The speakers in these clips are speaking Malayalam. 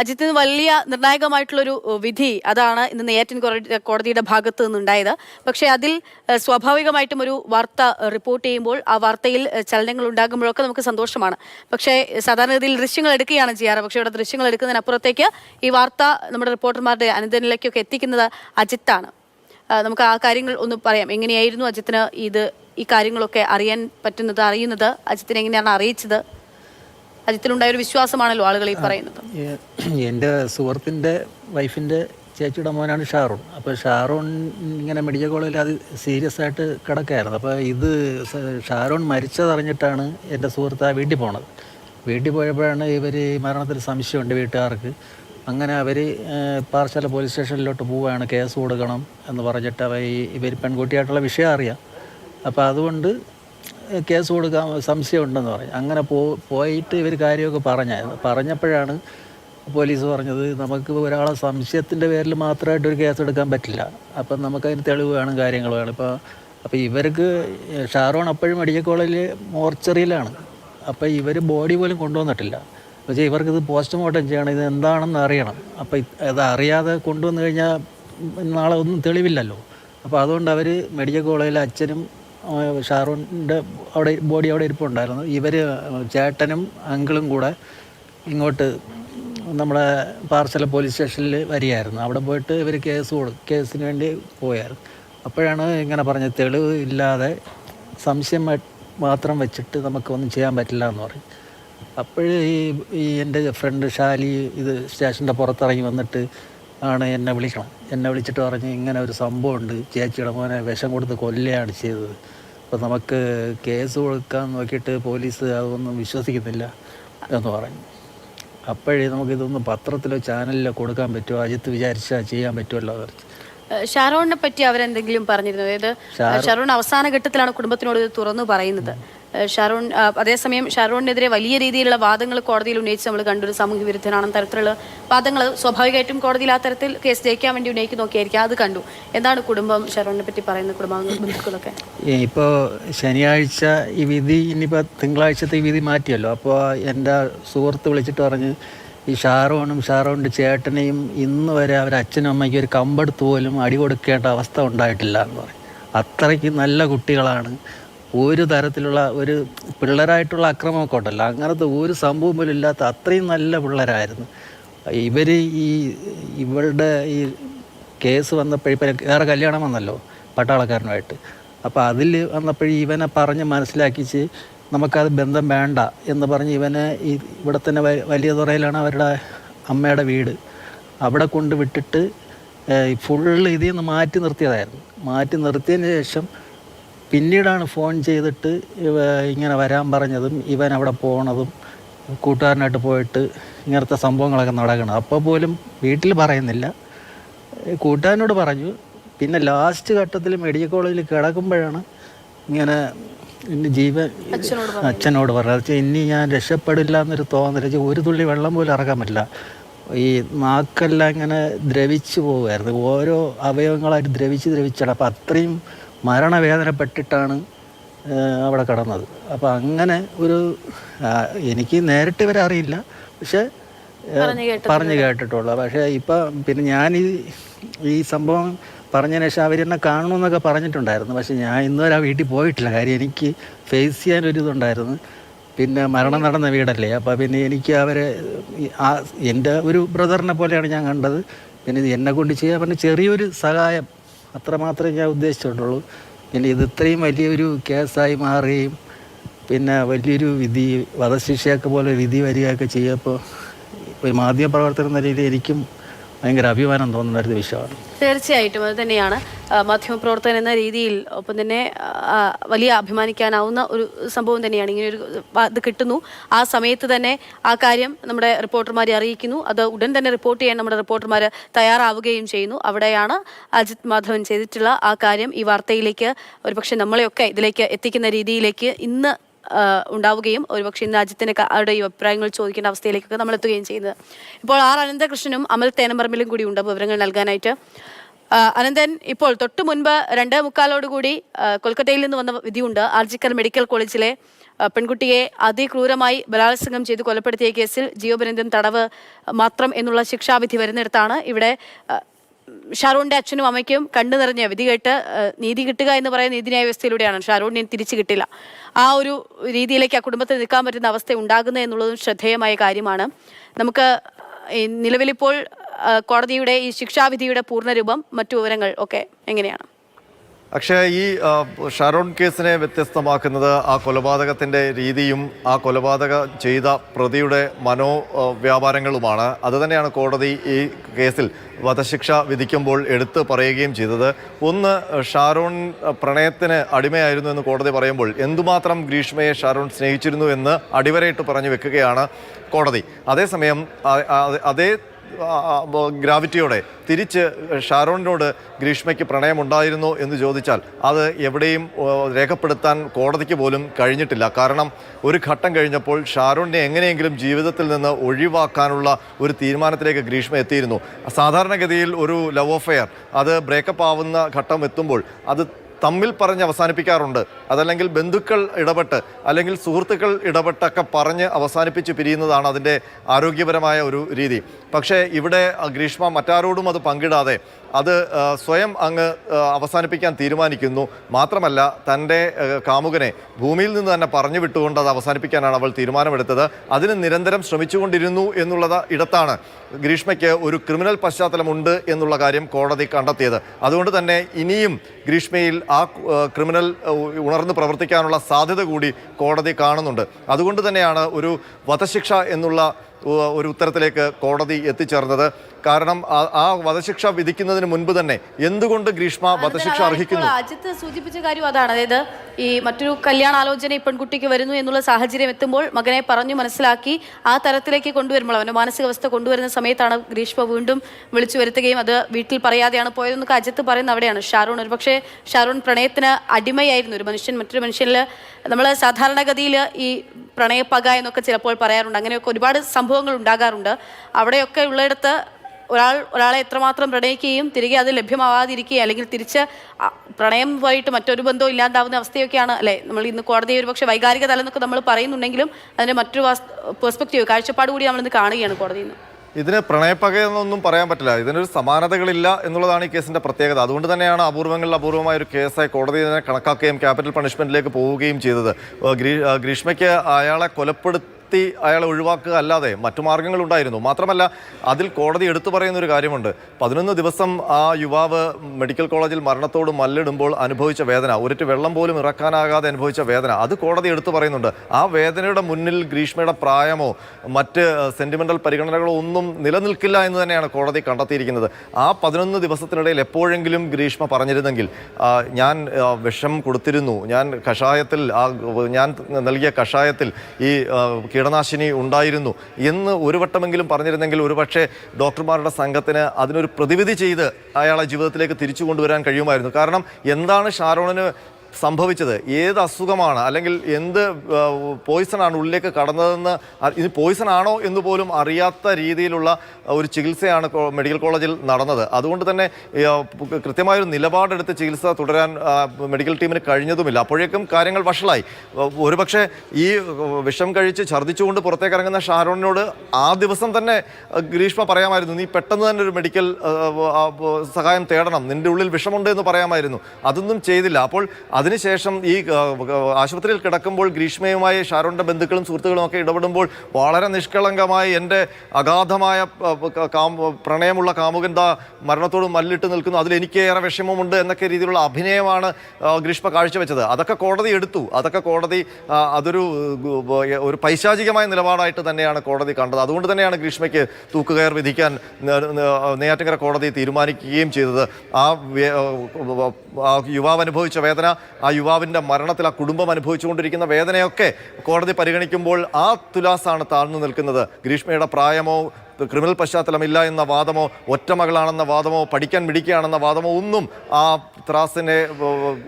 അജിത്തിന് വലിയ നിർണായകമായിട്ടുള്ളൊരു വിധി അതാണ് ഇന്ന് നെയ്യാറ്റിൻ കോടതി- കോടതിയുടെ ഭാഗത്ത് നിന്നുണ്ടായത്. പക്ഷേ അതിൽ സ്വാഭാവികമായിട്ടും ഒരു വാർത്ത റിപ്പോർട്ട് ചെയ്യുമ്പോൾ ആ വാർത്തയിൽ ചലനങ്ങൾ ഉണ്ടാകുമ്പോഴൊക്കെ നമുക്ക് സന്തോഷമാണ്. പക്ഷേ സാധാരണഗതിയിൽ ദൃശ്യങ്ങൾ എടുക്കുകയാണ് ചെയ്യാറ്. പക്ഷേ ഇവിടെ ദൃശ്യങ്ങൾ എടുക്കുന്നതിനപ്പുറത്തേക്ക് ഈ വാർത്ത നമ്മുടെ റിപ്പോർട്ടർമാരുടെ അനുദനിലേക്കൊക്കെ എത്തിക്കുന്നത് അജിത്താണ്. നമുക്ക് ആ കാര്യങ്ങൾ ഒന്ന് പറയാം. എങ്ങനെയായിരുന്നു അജിത്തിന് ഇത് ഈ കാര്യങ്ങളൊക്കെ അറിയാൻ പറ്റുന്നത് അറിയുന്നത്? അജിത്തിനെ എങ്ങനെയാണ് അറിയിച്ചത്? അജിത്തിനുണ്ടായ ഒരു വിശ്വാസമാണല്ലോ ആളുകൾ ഈ പറയുന്നത്. എന്റെ സുഹൃത്തിന്റെ വൈഫിന്റെ ചേച്ചിയുടെ മോനാണ് ഷാറൂൺ. അപ്പോൾ ഷാറൂൺ ഇങ്ങനെ മെഡിക്കൽ കോളേജിൽ അത് സീരിയസ് ആയിട്ട് കിടക്കായിരുന്നു അപ്പോൾ ഇത് ഷാറൂൺ മരിച്ചതറിഞ്ഞിട്ടാണ് എന്റെ സുഹൃത്ത് ആ വീട്ടിൽ പോണത്. വീട്ടിൽ പോയപ്പോഴാണ് ഇവർ മരണത്തിൽ സംശയമുണ്ട് വീട്ടുകാർക്ക്. അങ്ങനെ അവർ പാറശാല പോലീസ് സ്റ്റേഷനിലോട്ട് പോവുകയാണ് കേസ് കൊടുക്കണം എന്ന് പറഞ്ഞിട്ട് അവ ഇവർ പെൺകുട്ടിയായിട്ടുള്ള വിഷയം അറിയാം. അപ്പോൾ അതുകൊണ്ട് കേസ് കൊടുക്കാൻ സംശയമുണ്ടെന്ന് പറഞ്ഞു. അങ്ങനെ പോ പോയിട്ട് ഇവർ കാര്യമൊക്കെ പറഞ്ഞായിരുന്നു പറഞ്ഞപ്പോഴാണ് പോലീസ് പറഞ്ഞത് നമുക്ക് ഒരാളെ സംശയത്തിന്റെ പേരിൽ മാത്രമായിട്ട് ഒരു കേസ് എടുക്കാൻ പറ്റില്ല. അപ്പം നമുക്കതിന് തെളിവ് വേണം കാര്യങ്ങൾ വേണം. ഇപ്പോൾ അപ്പോൾ ഇവർക്ക് ഷാറോൺ അപ്പോഴും മെഡിക്കൽ കോളേജിൽ മോർച്ചറിയിലാണ്. അപ്പോൾ ഇവർ ബോഡി പോലും കൊണ്ടുവന്നിട്ടില്ല. പക്ഷേ ഇവർക്കിത് പോസ്റ്റ്മോർട്ടം ചെയ്യണം ഇത് എന്താണെന്ന് അറിയണം. അപ്പോൾ അത് അറിയാതെ കൊണ്ടുവന്നു കഴിഞ്ഞാൽ നാളെ ഒന്നും തെളിവില്ലല്ലോ. അപ്പോൾ അതുകൊണ്ട് അവർ മെഡിക്കൽ കോളേജിലെ അച്ഛനും ആ, ഷാറൂണിന്റെ അവിടെ ബോഡി അവിടെ ഇരിപ്പുണ്ടായിരുന്നു. ഇവർ ചേട്ടനും അങ്കിളും കൂടെ ഇങ്ങോട്ട് നമ്മുടെ പാർസല പോലീസ് സ്റ്റേഷനിൽ വരികയായിരുന്നു. അവിടെ പോയിട്ട് ഇവർ കേസ് കൊടു കേസിന് വേണ്ടി പോയായിരുന്നു. അപ്പോഴാണ് ഇങ്ങനെ പറഞ്ഞത് തെളിവ് ഇല്ലാതെ സംശയം മാത്രം വെച്ചിട്ട് നമുക്കൊന്നും ചെയ്യാൻ പറ്റില്ല എന്ന് പറയും. അപ്പോഴേ ഈ ഈ എന്റെ ഫ്രണ്ട് ഷാലി ഇത് സ്റ്റേഷന്റെ പുറത്തിറങ്ങി വന്നിട്ട് ആണ് എന്നെ വിളിക്കണം. എന്നെ വിളിച്ചിട്ട് പറഞ്ഞ് ഇങ്ങനെ ഒരു സംഭവമുണ്ട് ചേച്ചിയുടെ മോനെ വിഷം കൊടുത്ത് കൊല്ലുകയാണ് ചെയ്തത്. അപ്പോൾ നമുക്ക് കേസ് കൊടുക്കാൻ നോക്കിയിട്ട് പോലീസ് അതൊന്നും വിശ്വസിക്കുന്നില്ല എന്ന് പറഞ്ഞു. അപ്പോഴേ നമുക്കിതൊന്ന് പത്രത്തിലോ ചാനലിലോ കൊടുക്കാൻ പറ്റുമോ? അജിത്ത് വിചാരിച്ചാൽ ചെയ്യാൻ പറ്റുമല്ലോ എന്ന് ഷാരോണിനെ പറ്റി അവരെന്തെങ്കിലും പറഞ്ഞിരുന്നു? അതായത് ഷാറോൺ അവസാന ഘട്ടത്തിലാണ് കുടുംബത്തിനോട് ഇത് തുറന്നു പറയുന്നത്. ആ, അതേസമയം ഷാറൂണിനെതിരെ വലിയ രീതിയിലുള്ള വാദങ്ങൾ കോടതിയിൽ ഉന്നയിച്ച് നമ്മൾ കണ്ടൊരു സാമൂഹ്യ വിരുദ്ധനാണെന്ന തരത്തിലുള്ള വാദങ്ങൾ സ്വാഭാവികമായിട്ടും കോടതിയിൽ ആ തരത്തിൽ കേസ് ജയിക്കാൻ വേണ്ടി ഉന്നയിക്കുന്ന നോക്കിയായിരിക്കും. അത് കണ്ടു. എന്താണ് കുടുംബം ഷാറൂണിനെ പറ്റി പറയുന്ന കുടുംബാംഗ ബന്ധുക്കളൊക്കെ? ഇപ്പോൾ ശനിയാഴ്ച ഈ വിധി ഇനിയിപ്പോൾ തിങ്കളാഴ്ചത്തെ വിധി മാറ്റിയല്ലോ. അപ്പോൾ എന്റെ സുഹൃത്ത് വിളിച്ചിട്ട് പറഞ്ഞ് ഈ ഷാറോണും ഷാറോണിന്റെ ചേട്ടനെയും ഇന്ന് വരെ അവർ അച്ഛനും അമ്മയ്ക്കും ഒരു കമ്പെടുത്ത് പോലും അടി കൊടുക്കേണ്ട അവസ്ഥ ഉണ്ടായിട്ടില്ല എന്ന് പറയും അത്രയ്ക്ക് നല്ല കുട്ടികളാണ്. ഒരു തരത്തിലുള്ള ഒരു പിള്ളേരായിട്ടുള്ള അക്രമമൊക്കെ ഉണ്ടല്ലോ. അങ്ങനത്തെ ഒരു സംഭവം പോലും ഇല്ലാത്ത അത്രയും നല്ല പിള്ളേരായിരുന്നു. ഇവർ ഈ ഇവളുടെ ഈ കേസ് വന്നപ്പോഴിപ്പം വേറെ കല്യാണം വന്നല്ലോ പട്ടാളക്കാരനുമായിട്ട്. അപ്പോൾ അതിൽ വന്നപ്പോഴും ഇവനെ പറഞ്ഞ് മനസ്സിലാക്കിച്ച് നമുക്കത് ബന്ധം വേണ്ട എന്ന് പറഞ്ഞ് ഇവനെ ഇവിടെ തന്നെ വലിയ തുറയിലാണ് അവരുടെ അമ്മയുടെ വീട്. അവിടെ കൊണ്ട് വിട്ടിട്ട് ഫുള്ള് ഇതിൽ നിന്ന് മാറ്റി നിർത്തിയതായിരുന്നു. മാറ്റി നിർത്തിയതിന് ശേഷം പിന്നീടാണ് ഫോൺ ചെയ്തിട്ട് ഇവ ഇങ്ങനെ വരാൻ പറഞ്ഞതും ഇവൻ അവിടെ പോണതും കൂട്ടുകാരനായിട്ട് പോയിട്ട് ഇങ്ങനത്തെ സംഭവങ്ങളൊക്കെ നടക്കണം. അപ്പോൾ പോലും വീട്ടിൽ പറയുന്നില്ല. കൂട്ടുകാരനോട് പറഞ്ഞു. പിന്നെ ലാസ്റ്റ് ഘട്ടത്തിൽ മെഡിക്കൽ കോളേജിൽ കിടക്കുമ്പോഴാണ് ഇങ്ങനെ എന്റെ ജീവൻ അച്ഛനോട് പറഞ്ഞത്. അച്ഛൻ ഇനി ഞാൻ രക്ഷപ്പെടില്ല എന്നൊരു തോന്നൽ ഒരു തുള്ളി വെള്ളം പോലും ഇറക്കാൻ പറ്റില്ല. ഈ നാക്കെല്ലാം ഇങ്ങനെ ദ്രവിച്ചു പോകുമായിരുന്നു ഓരോ അവയവങ്ങളായിട്ട് ദ്രവിച്ച് ദ്രവിച്ചാണ് അപ്പം അത്രയും മരണവേദനപ്പെട്ടിട്ടാണ് അവിടെ കടന്നത്. അപ്പോൾ അങ്ങനെ ഒരു എനിക്ക് നേരിട്ട് ഇവരെ അറിയില്ല. പക്ഷേ പറഞ്ഞു കേട്ടിട്ടുള്ളൂ. പക്ഷേ ഇപ്പം പിന്നെ ഞാൻ ഈ ഈ സംഭവം പറഞ്ഞതിന് ശേഷം അവരെന്നെ കാണണമെന്നൊക്കെ പറഞ്ഞിട്ടുണ്ടായിരുന്നു. പക്ഷേ ഞാൻ ഇന്നുവരെ ആ വീട്ടിൽ പോയിട്ടില്ല. കാര്യം എനിക്ക് ഫേസ് ചെയ്യാനൊരു ഇതുണ്ടായിരുന്നു. പിന്നെ മരണം നടന്ന വീടല്ലേ. അപ്പോൾ പിന്നെ എനിക്ക് അവരെ ആ എന്റെ ഒരു ബ്രദറിനെ പോലെയാണ് ഞാൻ കണ്ടത്. പിന്നെ ഇത് എന്നെ കൊണ്ട് ചെയ്യാൻ പറഞ്ഞ ചെറിയൊരു സഹായം അത്ര മാത്രമേ ഞാൻ ഉദ്ദേശിച്ചിട്ടുള്ളൂ. പിന്നെ ഇത് ഇത്രയും വലിയൊരു കേസായി മാറുകയും പിന്നെ വലിയൊരു വിധി വധശിക്ഷയൊക്കെ പോലെ വിധി വരികയൊക്കെ ചെയ്യുമ്പോൾ ഒരു മാധ്യമപ്രവർത്തനം എന്ന രീതിയിൽ എനിക്കും ഭയങ്കര അഭിമാനം തോന്നുന്ന ഒരു നിമിഷമാണ്. തീർച്ചയായിട്ടും അത് തന്നെയാണ്. മാധ്യമപ്രവർത്തകൻ എന്ന രീതിയിൽ ഒപ്പം തന്നെ വലിയ അഭിമാനിക്കാനാവുന്ന ഒരു സംഭവം തന്നെയാണ്. ഇങ്ങനെ ഒരു ഇത് കിട്ടുന്നു. ആ സമയത്ത് തന്നെ ആ കാര്യം നമ്മുടെ റിപ്പോർട്ടർമാരെ അറിയിക്കുന്നു. അത് ഉടൻ തന്നെ റിപ്പോർട്ട് ചെയ്യാൻ നമ്മുടെ റിപ്പോർട്ടർമാർ തയ്യാറാവുകയും ചെയ്യുന്നു. അവിടെയാണ് അജിത് മാധവൻ ചെയ്തിട്ടുള്ള ആ കാര്യം ഈ വാർത്തയിലേക്ക് ഒരുപക്ഷെ നമ്മളെയൊക്കെ ഇതിലേക്ക് എത്തിക്കുന്ന രീതിയിലേക്ക് ഇന്ന് ഉണ്ടാവുകയും ഒരുപക്ഷെ ഇന്ന് അവരുടെ ഈ അഭിപ്രായങ്ങൾ ചോദിക്കേണ്ട അവസ്ഥയിലേക്കൊക്കെ നമ്മൾ എത്തുകയും ചെയ്യുന്നത് ഇപ്പോൾ ആർ അനന്തകൃഷ്ണനും അമൽ തേനമ്പറമ്പിലും കൂടി ഉണ്ട്. വിവരങ്ങൾ നൽകാനായിട്ട് അനന്തൻ ഇപ്പോൾ തൊട്ടു മുൻപ് രണ്ട് മുക്കാലോടുകൂടി കൊൽക്കത്തയിൽ നിന്ന് വന്ന വിധിയുണ്ട്. ആർജിക്കർ മെഡിക്കൽ കോളേജിലെ പെൺകുട്ടിയെ അതിക്രൂരമായി ബലാത്സംഗം ചെയ്ത് കൊലപ്പെടുത്തിയ കേസിൽ ജീവപര്യന്തം തടവ് മാത്രം എന്നുള്ള ശിക്ഷാവിധി വരുന്നിടത്താണ് ഇവിടെ ഷാറൂണിന്റെ അച്ഛനും അമ്മയ്ക്കും കണ്ണു നിറഞ്ഞ വിധി കേട്ട് നീതി കിട്ടുക എന്ന് പറയുന്ന നീതിന്യായ വ്യവസ്ഥയിലൂടെയാണ് ഷാറൂണിന് തിരിച്ചു കിട്ടില്ല. ആ ഒരു രീതിയിലേക്ക് ആ കുടുംബത്തിൽ നിൽക്കാൻ പറ്റുന്ന അവസ്ഥ ഉണ്ടാകുന്ന എന്നുള്ളതും ശ്രദ്ധേയമായ കാര്യമാണ്. നമുക്ക് നിലവിലിപ്പോൾ കോടതിയുടെ ഈ ശിക്ഷാവിധിയുടെ പൂർണരൂപം മറ്റു വിവരങ്ങൾ ഒക്കെ എങ്ങനെയാണ്? അക്ഷയ ഈ ഷറോൺ കേസിനെ വ്യത്യസ്തമാക്കുന്നത് ആ കൊലപാതകത്തിന്റെ രീതിയും ആ കൊലപാതക ചെയ്ത പ്രതിയുടെ മനോവ്യാപാരങ്ങളുമാണ് അതുതന്നെയാണ് കോടതി ഈ കേസിൽ വധശിക്ഷ വിധിക്കുമ്പോൾ എടുത്തു പറയുകയും ചെയ്തത്. ഒന്ന് ഷാരോൺ പ്രണയത്തിന് അടിമയായിരുന്നു എന്ന് കോടതി പറയുമ്പോൾ എന്തുമാത്രം ഗ്രീഷ്മയെ ഷാരോൺ സ്നേഹിച്ചിരുന്നു എന്ന് അടിവരയിട്ട് പറഞ്ഞു വെക്കുകയാണ് കോടതി. അതേസമയം അതേ ഗ്രാവിറ്റിയോടെ തിരിച്ച് ഷാരോണിനോട് ഗ്രീഷ്മയ്ക്ക് പ്രണയമുണ്ടായിരുന്നോ എന്ന് ചോദിച്ചാൽ അത് എവിടെയും രേഖപ്പെടുത്താൻ കോടതിക്ക് പോലും കഴിഞ്ഞിട്ടില്ല. കാരണം ഒരു ഘട്ടം കഴിഞ്ഞപ്പോൾ ഷാരോണിനെ എങ്ങനെയെങ്കിലും ജീവിതത്തിൽ നിന്ന് ഒഴിവാക്കാനുള്ള ഒരു തീരുമാനത്തിലേക്ക് ഗ്രീഷ്മ എത്തിയിരുന്നു. സാധാരണഗതിയിൽ ഒരു ലവ് അഫെയർ അത് ബ്രേക്കപ്പ് ആവുന്ന ഘട്ടം എത്തുമ്പോൾ അത് തമ്മിൽ പറഞ്ഞ് അവസാനിപ്പിക്കാറുണ്ട്. അതല്ലെങ്കിൽ ബന്ധുക്കൾ ഇടപെട്ട് അല്ലെങ്കിൽ സുഹൃത്തുക്കൾ ഇടപെട്ടൊക്കെ പറഞ്ഞ് അവസാനിപ്പിച്ച് പിരിയുന്നതാണ് അതിന്റെ ആരോഗ്യപരമായ ഒരു രീതി. പക്ഷേ ഇവിടെ ഗ്രീഷ്മ മറ്റാരോടും അത് പങ്കിടാതെ അത് സ്വയം അങ്ങ് അവസാനിപ്പിക്കാൻ തീരുമാനിക്കുന്നു. മാത്രമല്ല തന്റെ കാമുകനെ ഭൂമിയിൽ നിന്ന് തന്നെ പറഞ്ഞു വിട്ടുകൊണ്ട് അത് അവസാനിപ്പിക്കാനാണ് അവൾ തീരുമാനമെടുത്തത്. അതിന് നിരന്തരം ശ്രമിച്ചുകൊണ്ടിരുന്നു എന്നുള്ളത് ഇടത്താണ് ഗ്രീഷ്മയ്ക്ക് ഒരു ക്രിമിനൽ പശ്ചാത്തലമുണ്ട് എന്നുള്ള കാര്യം കോടതി കണ്ടെത്തിയത്. അതുകൊണ്ട് തന്നെ ഇനിയും ഗ്രീഷ്മയിൽ ആ ക്രിമിനൽ ഉണർന്ന് പ്രവർത്തിക്കാനുള്ള സാധ്യത കൂടി കോടതി കാണുന്നുണ്ട്. അതുകൊണ്ട് തന്നെയാണ് ഒരു വധശിക്ഷ എന്നുള്ള ഒരു ഉത്തരത്തിലേക്ക് കോടതി എത്തിച്ചേർന്നത്. കാരണം ആ- വധശിക്ഷ വിധിക്കുന്നതിന് മുൻപ് തന്നെ എന്തുകൊണ്ട് ഗ്രീഷ്മ വധശിക്ഷ അർഹിക്കുന്നു? അജിത്ത് സൂചിപ്പിച്ച കാര്യം അതാണ്. അതായത് ഈ മറ്റൊരു കല്യാണാലോചന ഈ പെൺകുട്ടിക്ക് വരുന്നു എന്നുള്ള സാഹചര്യം എത്തുമ്പോൾ മകനെ പറഞ്ഞു മനസ്സിലാക്കി ആ തരത്തിലേക്ക് കൊണ്ടുവരുമ്പോൾ അവന്റെ മാനസികാവസ്ഥ കൊണ്ടുവരുന്ന സമയത്താണ് ഗ്രീഷ്മ വീണ്ടും വിളിച്ചു വരുത്തുകയും അത് വീട്ടിൽ പറയാതെയാണ് പോയതെന്നൊക്കെ അജിത്ത് പറയുന്ന അവിടെയാണ്. ഷാറൂൺ ഒരു പക്ഷേ ഷാറൂൺ പ്രണയത്തിന് അടിമയായിരുന്നു. ഒരു മനുഷ്യൻ മറ്റൊരു മനുഷ്യനിൽ നമ്മൾ സാധാരണഗതിയിൽ ഈ പ്രണയപ്പക എന്നൊക്കെ ചിലപ്പോൾ പറയാറുണ്ട്. അങ്ങനെയൊക്കെ ഒരുപാട് സംഭവങ്ങൾ ഉണ്ടാകാറുണ്ട്. അവിടെയൊക്കെ ഉള്ളിടത്ത് ഒരാൾ ഒരാളെ എത്രമാത്രം പ്രണയിക്കുകയും തിരികെ അത് ലഭ്യമാവാതിരിക്കുകയും അല്ലെങ്കിൽ തിരിച്ച് പ്രണയം പോയിട്ട് മറ്റൊരു ബന്ധവും ഇല്ലാണ്ടാവുന്ന അവസ്ഥയൊക്കെയാണ് അല്ലേ? നമ്മൾ ഇന്ന് കോടതി ഒരു പക്ഷേ വൈകാരിക തലം എന്നൊക്കെ നമ്മൾ പറയുന്നുണ്ടെങ്കിലും അതിന്റെ മറ്റൊരു പെർസ്പെക്റ്റീവ് കാഴ്ചപ്പാട് കൂടി നമ്മളിന്ന് കാണുകയാണ് കോടതിയിൽ നിന്ന്. ഇതിന് പ്രണയപ്പകയെന്നൊന്നും പറയാൻ പറ്റില്ല. ഇതിനൊരു സമാനതകളില്ല എന്നുള്ളതാണ് ഈ കേസിന്റെ പ്രത്യേകത. അതുകൊണ്ട് തന്നെയാണ് അപൂർവങ്ങളിൽ അപൂർവമായ ഒരു കേസായി കോടതി ഇതിനെ കണക്കാക്കുകയും ക്യാപിറ്റൽ പണിഷ്മെന്റിലേക്ക് പോവുകയും ചെയ്തത്. ഗ്രീഷ്മയ്ക്ക് അയാളെ കൊലപ്പെടുത്തി അയാളെ ഒഴിവാക്കുക അല്ലാതെ മറ്റു മാർഗങ്ങളുണ്ടായിരുന്നു. മാത്രമല്ല അതിൽ കോടതി എടുത്തു പറയുന്ന ഒരു കാര്യമുണ്ട്. പതിനൊന്ന് ദിവസം ആ യുവാവ് മെഡിക്കൽ കോളേജിൽ മരണത്തോട് മല്ലിടുമ്പോൾ അനുഭവിച്ച വേദന ഒരിറ്റ് വെള്ളം പോലും ഇറക്കാനാകാതെ അനുഭവിച്ച വേദന അത് കോടതി എടുത്തു പറയുന്നുണ്ട്. ആ വേദനയുടെ മുന്നിൽ ഗ്രീഷ്മയുടെ പ്രായമോ മറ്റ് സെന്റിമെന്റൽ പരിഗണനകളോ ഒന്നും നിലനിൽക്കില്ല എന്ന് തന്നെയാണ് കോടതി കണ്ടെത്തിയിരിക്കുന്നത്. ആ പതിനൊന്ന് ദിവസത്തിനിടയിൽ എപ്പോഴെങ്കിലും ഗ്രീഷ്മ പറഞ്ഞിരുന്നെങ്കിൽ ഞാൻ വിഷം കൊടുത്തിരുന്നു. ഞാൻ കഷായത്തിൽ ആ ഞാൻ നൽകിയ കഷായത്തിൽ ഈ കീടനാശിനി ഉണ്ടായിരുന്നു എന്ന് ഒരു വട്ടമെങ്കിലും പറഞ്ഞിരുന്നെങ്കിൽ ഒരുപക്ഷെ ഡോക്ടർമാരുടെ സംഘത്തിന് അതിനൊരു പ്രതിവിധി ചെയ്ത് അയാളെ ജീവിതത്തിലേക്ക് തിരിച്ചു കൊണ്ടുവരാൻ കഴിയുമായിരുന്നു. കാരണം എന്താണ് ഷാരോണിന് സംഭവിച്ചത്? ഏത് അസുഖമാണ്? അല്ലെങ്കിൽ എന്ത് പോയിസണാണ് ഉള്ളിലേക്ക് കടന്നതെന്ന് ഇത് പോയിസൺ ആണോ എന്ന് പോലും അറിയാത്ത രീതിയിലുള്ള ഒരു ചികിത്സയാണ് മെഡിക്കൽ കോളേജിൽ നടന്നത്. അതുകൊണ്ട് തന്നെ കൃത്യമായൊരു നിലപാടെടുത്ത് ചികിത്സ തുടരാൻ മെഡിക്കൽ ടീമിന് കഴിഞ്ഞതുമില്ല. അപ്പോഴേക്കും കാര്യങ്ങൾ വഷളായി. ഒരുപക്ഷെ ഈ വിഷം കഴിച്ച് ഛർദ്ദിച്ചുകൊണ്ട് പുറത്തേക്ക് ഇറങ്ങുന്ന ഷാരോണിനോട് ആ ദിവസം തന്നെ ഗ്രീഷ്മ പറയാമായിരുന്നു നീ പെട്ടെന്ന് തന്നെ ഒരു മെഡിക്കൽ സഹായം തേടണം. നിന്റെ ഉള്ളിൽ വിഷമുണ്ട് എന്ന് പറയാമായിരുന്നു. അതൊന്നും ചെയ്തില്ല. അപ്പോൾ അതിനുശേഷം ഈ ആശുപത്രിയിൽ കിടക്കുമ്പോൾ ഗ്രീഷ്മയുമായി ഷാരോണിന്റെ ബന്ധുക്കളും സുഹൃത്തുക്കളും ഒക്കെ ഇടപെടുമ്പോൾ വളരെ നിഷ്കളങ്കമായി എന്റെ അഗാധമായ പ്രണയമുള്ള കാമുകൻ മരണത്തോട് മല്ലിട്ട് നിൽക്കുന്നു. അതിൽ വിഷമമുണ്ട് എന്നൊക്കെ രീതിയിലുള്ള അഭിനയമാണ് ഗ്രീഷ്മ കാഴ്ചവെച്ചത്. അതൊക്കെ കോടതി എടുത്തു. അതൊക്കെ കോടതി അതൊരു ഒരു പൈശാചികമായ നിലപാടായിട്ട് തന്നെയാണ് കോടതി കണ്ടത്. അതുകൊണ്ട് തന്നെയാണ് ഗ്രീഷ്മയ്ക്ക് തൂക്കുകയർ വിധിക്കാൻ ന- ന- കോടതി തീരുമാനിക്കുകയും ചെയ്തത്. ആ യുവാവ് അനുഭവിച്ച വേദന ആ യുവാവിന്റെ മരണത്തിൽ ആ കുടുംബം അനുഭവിച്ചുകൊണ്ടിരിക്കുന്ന വേദനയൊക്കെ കോടതി പരിഗണിക്കുമ്പോൾ ആ തുലാസാണ് താഴ്ന്നു നിൽക്കുന്നത്. ഗ്രീഷ്മയുടെ പ്രായമോ ക്രിമിനൽ പശ്ചാത്തലമില്ല എന്ന വാദമോ ഒറ്റമകളാണെന്ന വാദമോ പഠിക്കാൻ മിടിക്കുകയാണെന്ന വാദമോ ഒന്നും ആ ത്രാസിനെ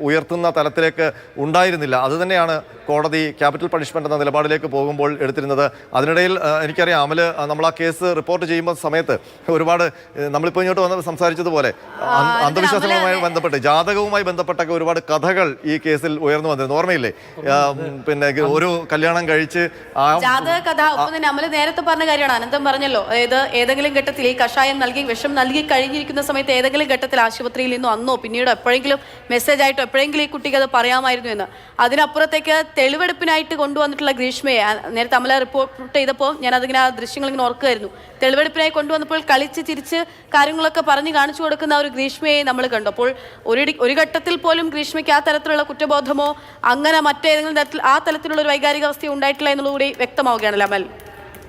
ഉയർത്തുന്ന തലത്തിലേക്ക് ഉണ്ടായിരുന്നില്ല. അതുതന്നെയാണ് കോടതി ക്യാപിറ്റൽ പണിഷ്മെന്റ് എന്ന നിലപാടിലേക്ക് പോകുമ്പോൾ എടുത്തിരുന്നത്. അതിനിടയിൽ എനിക്കറിയാം അമൽ നമ്മൾ ആ കേസ് റിപ്പോർട്ട് ചെയ്യുമ്പോൾ സമയത്ത് ഒരുപാട് നമ്മളിപ്പോൾ ഇങ്ങോട്ട് വന്ന് സംസാരിച്ചതുപോലെ അന്ധ- അന്ധവിശ്വാസങ്ങളുമായി ബന്ധപ്പെട്ട് ജാതകവുമായി ബന്ധപ്പെട്ടൊക്കെ ഒരുപാട് കഥകൾ ഈ കേസിൽ ഉയർന്നു വന്നിരുന്നു. ഓർമ്മയില്ലേ? പിന്നെ ഒരു കല്യാണം കഴിച്ച് ആ ജാതക കഥ നേരത്തെ പറഞ്ഞ കാര്യമാണ്. അനന്തം പറഞ്ഞല്ലോ. അതായത് ഏതെങ്കിലും ഘട്ടത്തിൽ ഈ കഷായം നൽകി വിഷം നൽകി കഴിഞ്ഞിരിക്കുന്ന സമയത്ത് ഏതെങ്കിലും ഘട്ടത്തിൽ ആശുപത്രിയിൽ നിന്നോ അന്നോ പിന്നീട് എപ്പോഴെങ്കിലും മെസ്സേജ് ആയിട്ടോ എപ്പോഴെങ്കിലും ഈ കുട്ടിക്ക് അത് പറയാമായിരുന്നു എന്ന്. അതിനപ്പുറത്തേക്ക് തെളിവെടുപ്പിനായിട്ട് കൊണ്ടുവന്നിട്ടുള്ള ഗ്രീഷ്മയെ നേരത്തെ അമല റിപ്പോർട്ട് ചെയ്തപ്പോൾ ഞാൻ അതിങ്ങനെ ആ ദൃശ്യങ്ങൾ ഇങ്ങനെ ഓർക്കുമായിരുന്നു തെളിവെടുപ്പിനായി കൊണ്ടുവന്നപ്പോൾ കളിച്ച് ചിരിച്ച് കാര്യങ്ങളൊക്കെ പറഞ്ഞ് കാണിച്ചു കൊടുക്കുന്ന ഒരു ഗ്രീഷ്മയെ നമ്മൾ കണ്ടു. അപ്പോൾ ഒരു ഒരു ഘട്ടത്തിൽ പോലും ഗ്രീഷ്മയ്ക്ക് ആ തരത്തിലുള്ള കുറ്റബോധമോ അങ്ങനെ മറ്റേതെങ്കിലും തരത്തിൽ ആ തരത്തിലുള്ള ഒരു വൈകാരിക വൈകാരികാവസ്ഥ ഉണ്ടായിട്ടില്ല എന്നുള്ളതുകൂടി വ്യക്തമാവുകയാണല്ലോ അമൽ.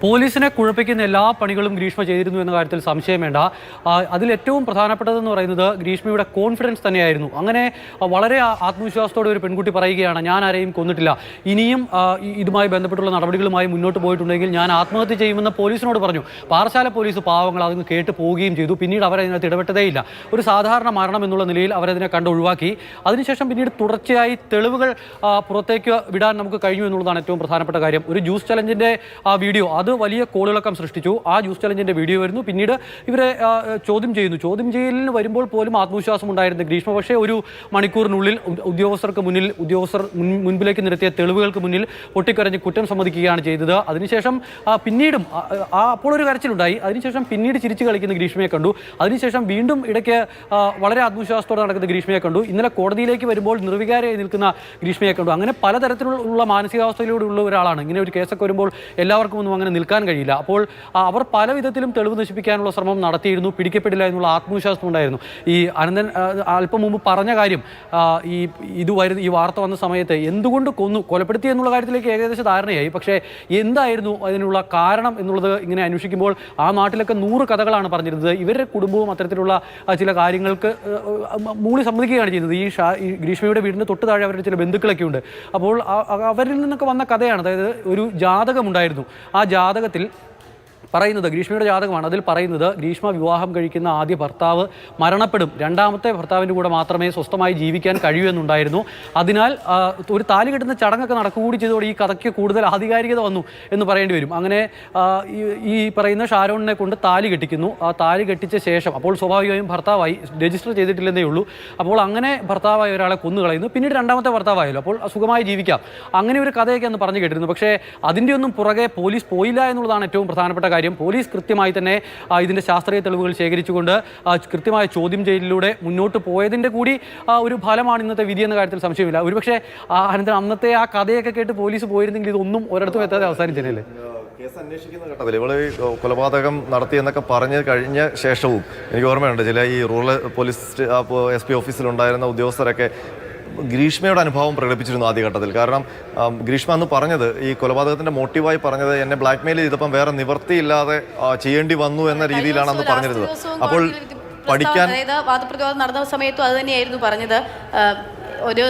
പോലീസിനെ കുഴപ്പിക്കുന്ന എല്ലാ പണികളും ഗ്രീഷ്മ ചെയ്തിരുന്നു എന്ന കാര്യത്തിൽ സംശയം വേണ്ട. അതിൽ ഏറ്റവും പ്രധാനപ്പെട്ടതെന്ന് പറയുന്നത് ഗ്രീഷ്മയുടെ കോൺഫിഡൻസ് തന്നെയായിരുന്നു. അങ്ങനെ വളരെ ആത്മവിശ്വാസത്തോടെ ഒരു പെൺകുട്ടി പറയുകയാണ് ഞാൻ ആരെയും കൊന്നിട്ടില്ല. ഇനിയും ഇതുമായി ബന്ധപ്പെട്ടുള്ള നടപടികളുമായി മുന്നോട്ട് പോയിട്ടുണ്ടെങ്കിൽ ഞാൻ ആത്മഹത്യ ചെയ്യുമെന്ന് പോലീസിനോട് പറഞ്ഞു. പാറശാല പോലീസ് പാവങ്ങൾ അതിന് കേട്ട് പോവുകയും ചെയ്തു. പിന്നീട് അവരതിനകത്ത് ഇടപെട്ടതേയില്ല ഒരു സാധാരണ മരണം എന്നുള്ള നിലയിൽ അവരതിനെ കണ്ട് ഒഴിവാക്കി. അതിനുശേഷം പിന്നീട് തുടർച്ചയായി തെളിവുകൾ പുറത്തേക്ക് വിടാൻ നമുക്ക് കഴിഞ്ഞു എന്നുള്ളതാണ് ഏറ്റവും പ്രധാനപ്പെട്ട കാര്യം. ഒരു ജ്യൂസ് ചലഞ്ചിന്റെ ആ വീഡിയോ അത് വലിയ കോളിളക്കം സൃഷ്ടിച്ചു. ആ ജ്യൂസ് ചലഞ്ചിന്റെ വീഡിയോ വരുന്നു. പിന്നീട് ഇവരെ ചോദ്യം ചെയ്യുന്നു. ചോദ്യം ചെയ്യലിന് വരുമ്പോൾ പോലും ആത്മവിശ്വാസം ഉണ്ടായിരുന്നു ഗ്രീഷ്മ പക്ഷേ ഒരു മണിക്കൂറിനുള്ളിൽ ഉദ്യോഗസ്ഥർക്ക് മുന്നിൽ ഉദ്യോഗസ്ഥർ മുൻ- മുൻപിലേക്ക് നിരത്തിയ തെളിവുകൾക്ക് മുന്നിൽ പൊട്ടിക്കരഞ്ഞ് കുറ്റം സമ്മതിക്കുകയാണ് ചെയ്തത്. അതിനുശേഷം പിന്നീടും അപ്പോൾ ഒരു കരച്ചിലുണ്ടായി. അതിനുശേഷം പിന്നീട് ചിരിച്ചു കളിക്കുന്ന ഗ്രീഷ്മയെ കണ്ടു. അതിനുശേഷം വീണ്ടും ഇടയ്ക്ക് വളരെ ആത്മവിശ്വാസത്തോടെ നടക്കുന്ന ഗ്രീഷ്മയെ കണ്ടു. ഇന്നലെ കോടതിയിലേക്ക് വരുമ്പോൾ നിർവികാരമായി നിൽക്കുന്ന ഗ്രീഷ്മയെ കണ്ടു. അങ്ങനെ പലതരത്തിലുള്ള മാനസികാവസ്ഥയിലൂടെയുള്ള ഒരാളാണ്. ഇങ്ങനെ ഒരു കേസൊക്കെ വരുമ്പോൾ എല്ലാവർക്കും ഒന്നും അങ്ങനെ നിൽക്കാൻ കഴിയില്ല. അപ്പോൾ അവർ പല വിധത്തിലും തെളിവ് നശിപ്പിക്കാനുള്ള ശ്രമം നടത്തിയിരുന്നു പിടിക്കപ്പെടില്ല എന്നുള്ള ആത്മവിശ്വാസം ഉണ്ടായിരുന്നു. ഈ അനന്തൻ അല്പം മുമ്പ് പറഞ്ഞ കാര്യം ഈ ഇത് വരുന്ന ഈ വാർത്ത വന്ന സമയത്ത് എന്തുകൊണ്ട് കൊന്നു കൊലപ്പെടുത്തി എന്നുള്ള കാര്യത്തിലേക്ക് ഏകദേശം ധാരണയായി. പക്ഷേ എന്തായിരുന്നു അതിനുള്ള കാരണം എന്നുള്ളത് ഇങ്ങനെ അന്വേഷിക്കുമ്പോൾ ആ നാട്ടിലൊക്കെ നൂറ് കഥകളാണ് പറഞ്ഞിരുന്നത്. ഇവരുടെ കുടുംബവും അത്തരത്തിലുള്ള ചില കാര്യങ്ങൾക്ക് മൂളി സമ്മതിക്കുകയാണ് ചെയ്യുന്നത്. ഈ ഷാ ഈ ഗ്രീഷ്മയുടെ വീടിന് തൊട്ട് താഴെ അവരുടെ ചില ബന്ധുക്കളൊക്കെ ഉണ്ട്. അപ്പോൾ അവരിൽ നിന്നൊക്കെ വന്ന കഥയാണ്. അതായത് ഒരു ജാതകമുണ്ടായിരുന്നു. ആ ജാതകത്തിൽ പറയുന്നത് ഗ്രീഷ്മയുടെ ജാതകമാണ്. അതിൽ പറയുന്നത് ഗ്രീഷ്മ വിവാഹം കഴിക്കുന്ന ആദ്യ ഭർത്താവ് മരണപ്പെടും. രണ്ടാമത്തെ ഭർത്താവിന്റെ കൂടെ മാത്രമേ സ്വസ്ഥമായി ജീവിക്കാൻ കഴിയൂ എന്നുണ്ടായിരുന്നു. അതിനാൽ ഒരു താലി കെട്ടുന്ന ചടങ്ങൊക്കെ നടക്കുകൂടി ചെയ്തോടെ ഈ കഥയ്ക്ക് കൂടുതൽ ആധികാരികത വന്നു എന്ന് പറയേണ്ടി വരും. അങ്ങനെ ഈ- പറയുന്ന ഷാരോണിനെ കൊണ്ട് താലി കെട്ടിക്കുന്നു. ആ താലി കെട്ടിച്ച ശേഷം അപ്പോൾ സ്വാഭാവികമായും ഭർത്താവായി രജിസ്റ്റർ ചെയ്തിട്ടില്ലെന്നേ ഉള്ളൂ. അപ്പോൾ അങ്ങനെ ഭർത്താവായ ഒരാളെ കൊന്നു കളയുന്നു. പിന്നീട് രണ്ടാമത്തെ ഭർത്താവായല്ലോ. അപ്പോൾ സുഖമായി ജീവിക്കാം. അങ്ങനെ ഒരു കഥയൊക്കെ അന്ന് പറഞ്ഞു കേട്ടിരുന്നു പക്ഷേ അതിന്റെ ഒന്നും പുറകെ പോലീസ് പോയില്ല എന്നുള്ളതാണ് ഏറ്റവും പ്രധാനപ്പെട്ട പോലീസ് കൃത്യമായി തന്നെ ഇതിന്റെ ശാസ്ത്രീയ തെളിവുകൾ ശേഖരിച്ചുകൊണ്ട് കൃത്യമായ ചോദ്യം ചെയ്യലിലൂടെ മുന്നോട്ട് പോയതിന്റെ കൂടി ഒരു ഫലമാണ് ഇന്നത്തെ വിധി എന്ന കാര്യത്തിൽ സംശയമില്ല. ഒരുപക്ഷെ അനന്തരം അന്നത്തെ ആ കഥയൊക്കെ കേട്ട് പോലീസ് പോയിരുന്നെങ്കിൽ ഇതൊന്നും ഒരിടത്തും എത്താതെ അവസാനിച്ചില്ലേ കേസ് അന്വേഷിക്കുന്ന ഘട്ടത്തിൽ ഇവൾ കൊലപാതകം നടത്തി എന്നൊക്കെ പറഞ്ഞ് കഴിഞ്ഞ ശേഷവും എനിക്ക് ഓർമ്മയുണ്ട് ചില ഈ റൂറൽ പോലീസ് എസ് പി ഓഫീസിലുണ്ടായിരുന്ന ഉദ്യോഗസ്ഥരൊക്കെ ഗ്രീഷ്മയുടെ അനുഭവം പ്രകടിപ്പിച്ചിരുന്നു ആദ്യഘട്ടത്തിൽ. കാരണം ഗ്രീഷ്മ അന്ന് പറഞ്ഞത് ഈ കൊലപാതകത്തിന്റെ മോട്ടീവായി പറഞ്ഞത് എന്നെ ബ്ലാക്ക്മെയിൽ ചെയ്തപ്പം വേറെ നിവൃത്തിയില്ലാതെ ചെയ്യേണ്ടി വന്നു എന്ന രീതിയിലാണ് അന്ന് പറഞ്ഞിരുന്നത്. അപ്പോൾ പഠിക്കാൻ അതായത് വാദപ്രതിവാദം നടന്ന സമയത്തും അത് തന്നെയായിരുന്നു പറഞ്ഞത്. ഒരു